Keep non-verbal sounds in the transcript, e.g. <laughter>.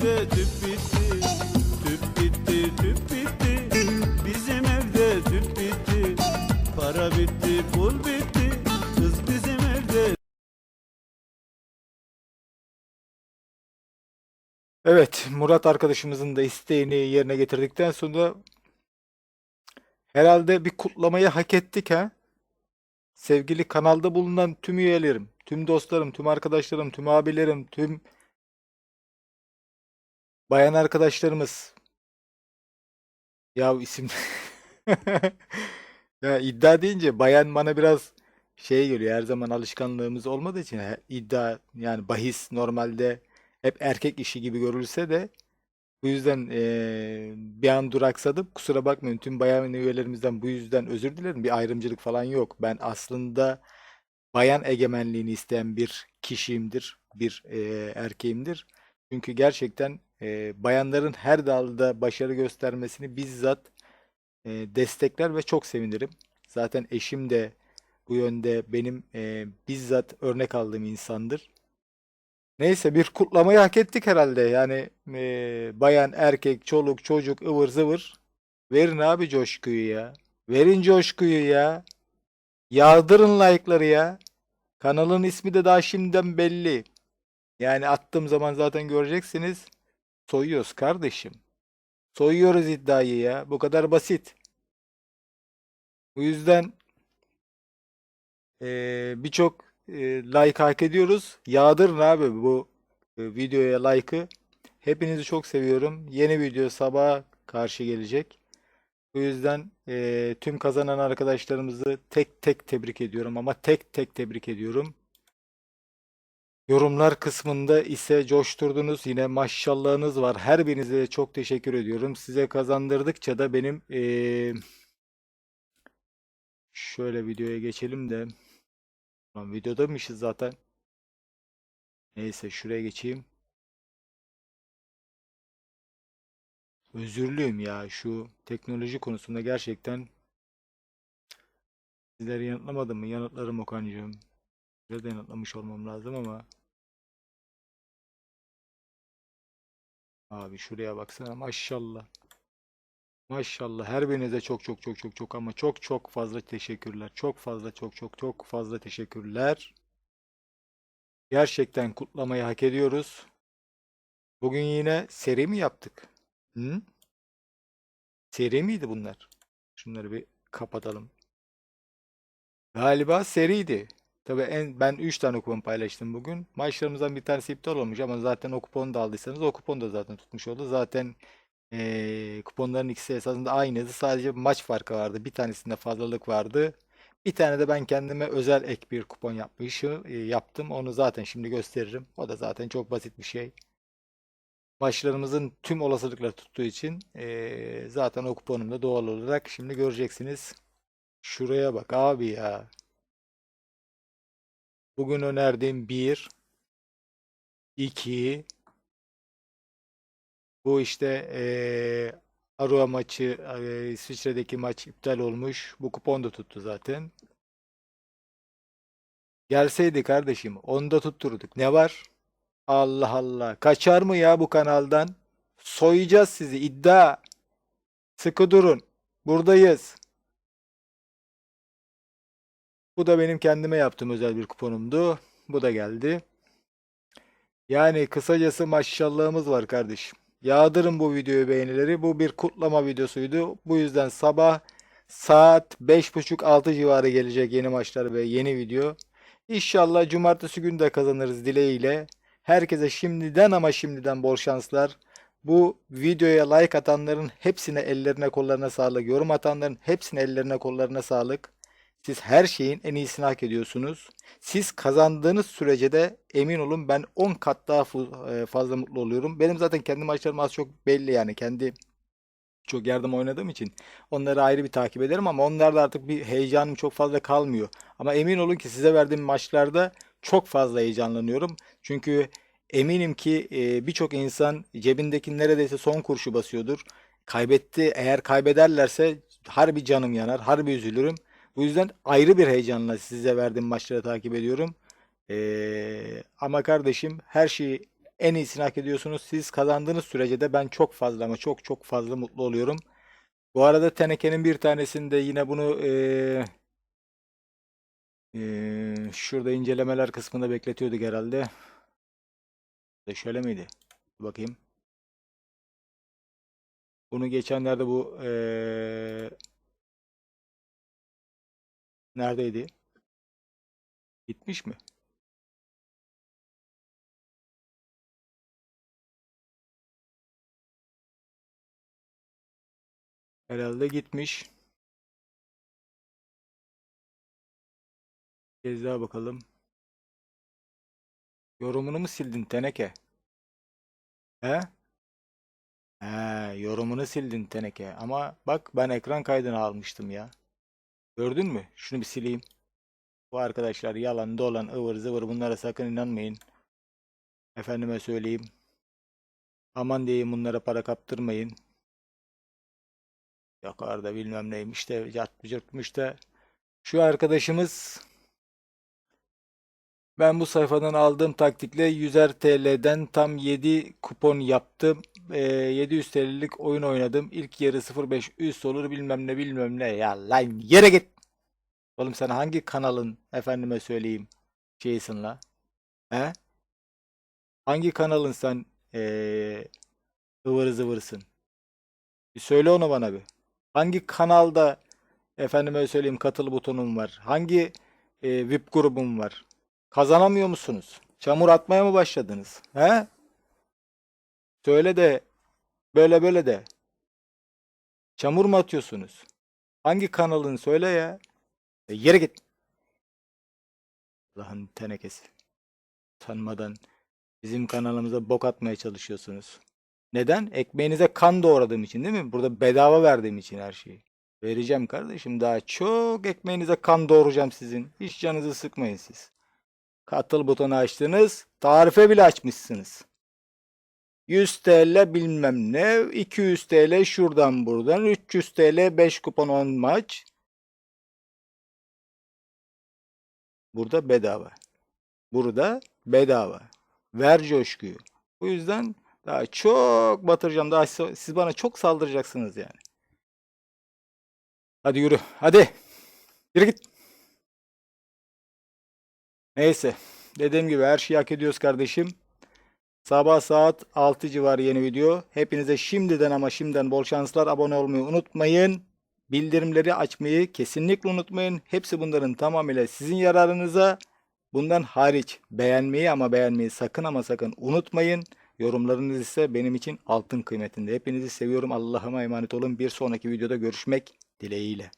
evde tüp bitti Tüp bitti tüp bitti Bizim evde tüp bitti Para bitti pul bitti Kız bizim evde Evet, Murat arkadaşımızın da isteğini yerine getirdikten sonra herhalde bir kutlamayı hak ettik ha. Sevgili kanalda bulunan tüm üyelerim, tüm dostlarım, tüm arkadaşlarım, tüm abilerim, tüm bayan arkadaşlarımız. Ya isim <laughs> ya iddia deyince bayan bana biraz şey geliyor. Her zaman alışkanlığımız olmadığı için he- iddia yani bahis normalde hep erkek işi gibi görülse de bu yüzden eee, bir an duraksadım. Kusura bakmayın tüm bayan üyelerimizden bu yüzden özür dilerim. Bir ayrımcılık falan yok. Ben aslında bayan egemenliğini isteyen bir kişiyimdir, bir eee, erkeğimdir. Çünkü gerçekten eee, bayanların her dalda başarı göstermesini bizzat eee, destekler ve çok sevinirim. Zaten eşim de bu yönde benim eee, bizzat örnek aldığım insandır. Neyse bir kutlamayı hak ettik herhalde. Yani eee, bayan, erkek, çoluk, çocuk, ıvır zıvır. Verin abi coşkuyu ya. Verin coşkuyu ya. Yağdırın like'ları ya. Kanalın ismi de daha şimdiden belli. Yani attığım zaman zaten göreceksiniz. Soyuyoruz kardeşim. Soyuyoruz iddiayı ya. Bu kadar basit. Bu yüzden eee, birçok eee, like hak ediyoruz. Yağdırın abi bu e, videoya like'ı. Hepinizi çok seviyorum. Yeni video sabah karşı gelecek. Bu yüzden eee, tüm kazanan arkadaşlarımızı tek tek tebrik ediyorum ama tek tek tebrik ediyorum. Yorumlar kısmında ise coşturdunuz. Yine maşallahınız var. Her birinize de çok teşekkür ediyorum. Size kazandırdıkça da benim eee, şöyle videoya geçelim de. Lan videodaymışız zaten. Neyse şuraya geçeyim. Özürlüyüm ya şu teknoloji konusunda gerçekten sizleri yanıtlamadım mı? Yanıtlarım Okan'cığım. Size de yanıtlamış olmam lazım ama abi şuraya baksana maşallah. Maşallah her birinize çok çok çok çok çok ama çok çok fazla teşekkürler. Çok fazla çok çok çok fazla teşekkürler. Gerçekten kutlamayı hak ediyoruz. Bugün yine seri mi yaptık? Hı? Seri miydi bunlar? Şunları bir kapatalım. Galiba seriydi. Tabii en, ben 3 tane kupon paylaştım bugün. Maçlarımızdan bir tanesi iptal olmuş ama zaten o kuponu da aldıysanız o kupon da zaten tutmuş oldu. Zaten eee, kuponların ikisi esasında aynıydı. Sadece maç farkı vardı. Bir tanesinde fazlalık vardı. Bir tane de ben kendime özel ek bir kupon yapmışım, e, yaptım. Onu zaten şimdi gösteririm. O da zaten çok basit bir şey. Maçlarımızın tüm olasılıkları tuttuğu için eee, zaten o kuponumda doğal olarak şimdi göreceksiniz. Şuraya bak abi ya. Bugün önerdiğim 1, 2, bu işte eee Aroa maçı, eee, İsviçre'deki maç iptal olmuş. Bu kupon da tuttu zaten. Gelseydi kardeşim, onu da tutturduk. Ne var? Allah Allah. Kaçar mı ya bu kanaldan? Soyacağız sizi. İddia. Sıkı durun. Buradayız. Bu da benim kendime yaptığım özel bir kuponumdu. Bu da geldi. Yani kısacası maşallahımız var kardeşim. Yağdırın bu videoyu beğenileri. Bu bir kutlama videosuydu. Bu yüzden sabah saat 5.30-6 civarı gelecek yeni maçlar ve yeni video. İnşallah cumartesi günü de kazanırız dileğiyle. Herkese şimdiden ama şimdiden bol şanslar. Bu videoya like atanların hepsine ellerine kollarına sağlık. Yorum atanların hepsine ellerine kollarına sağlık. Siz her şeyin en iyisini hak ediyorsunuz. Siz kazandığınız sürece de emin olun ben 10 kat daha e, fazla mutlu oluyorum. Benim zaten kendi maçlarım az çok belli yani. Kendi çok yardım oynadığım için onları ayrı bir takip ederim ama onlarda artık bir heyecanım çok fazla kalmıyor. Ama emin olun ki size verdiğim maçlarda çok fazla heyecanlanıyorum. Çünkü eminim ki e, birçok insan cebindeki neredeyse son kurşu basıyordur. Kaybetti. Eğer kaybederlerse harbi canım yanar, harbi üzülürüm. Bu yüzden ayrı bir heyecanla size verdiğim maçları takip ediyorum. Ee, ama kardeşim her şeyi En iyisini hak ediyorsunuz. Siz kazandığınız sürece de ben çok fazla ama çok çok fazla mutlu oluyorum. Bu arada tenekenin bir tanesinde yine bunu eee, eee, şurada incelemeler kısmında bekletiyorduk herhalde. De şöyle miydi? Bakayım. Bunu geçenlerde bu eee, neredeydi? Gitmiş mi? Herhalde gitmiş. Bir kez daha bakalım. Yorumunu mu sildin teneke? He? He, yorumunu sildin teneke. Ama bak ben ekran kaydını almıştım ya. Gördün mü? Şunu bir sileyim. Bu arkadaşlar yalan dolan ıvır zıvır bunlara sakın inanmayın. Efendime söyleyeyim. Aman diyeyim bunlara para kaptırmayın. Yok orada bilmem neymiş de cırtmış da. Şu arkadaşımız ben bu sayfadan aldığım taktikle 100'er TL'den tam 7 kupon yaptım. Ee, 700 TL'lik oyun oynadım. İlk yarı 0.5 üst olur bilmem ne bilmem ne. Ya lan yere git. Oğlum sen hangi kanalın efendime söyleyeyim şeysin la? He? Hangi kanalın sen ee, ıvır zıvırsın? Bir söyle onu bana bir. Hangi kanalda efendime söyleyeyim katıl butonum var? Hangi e, VIP grubum var? Kazanamıyor musunuz? Çamur atmaya mı başladınız? He? Söyle de böyle böyle de. Çamur mu atıyorsunuz? Hangi kanalın söyle ya. E, yere git. Allah'ın tenekesi. Tanımadan bizim kanalımıza bok atmaya çalışıyorsunuz. Neden? Ekmeğinize kan doğradığım için değil mi? Burada bedava verdiğim için her şeyi. Vereceğim kardeşim daha çok ekmeğinize kan doğuracağım sizin. Hiç canınızı sıkmayın siz. Katıl butonu açtınız. Tarife bile açmışsınız. 100 TL bilmem ne. 200 TL şuradan buradan. 300 TL 5 kupon 10 maç. Burada bedava. Burada bedava. Ver coşkuyu. Bu yüzden daha çok batıracağım. Daha siz bana çok saldıracaksınız yani. Hadi yürü. Hadi. Yürü git. Neyse. Dediğim gibi her şeyi hak ediyoruz kardeşim. Sabah saat 6 civarı yeni video. Hepinize şimdiden ama şimdiden bol şanslar. Abone olmayı unutmayın. Bildirimleri açmayı kesinlikle unutmayın. Hepsi bunların tamamıyla sizin yararınıza. Bundan hariç beğenmeyi ama beğenmeyi sakın ama sakın unutmayın. Yorumlarınız ise benim için altın kıymetinde. Hepinizi seviyorum. Allah'ıma emanet olun. Bir sonraki videoda görüşmek dileğiyle.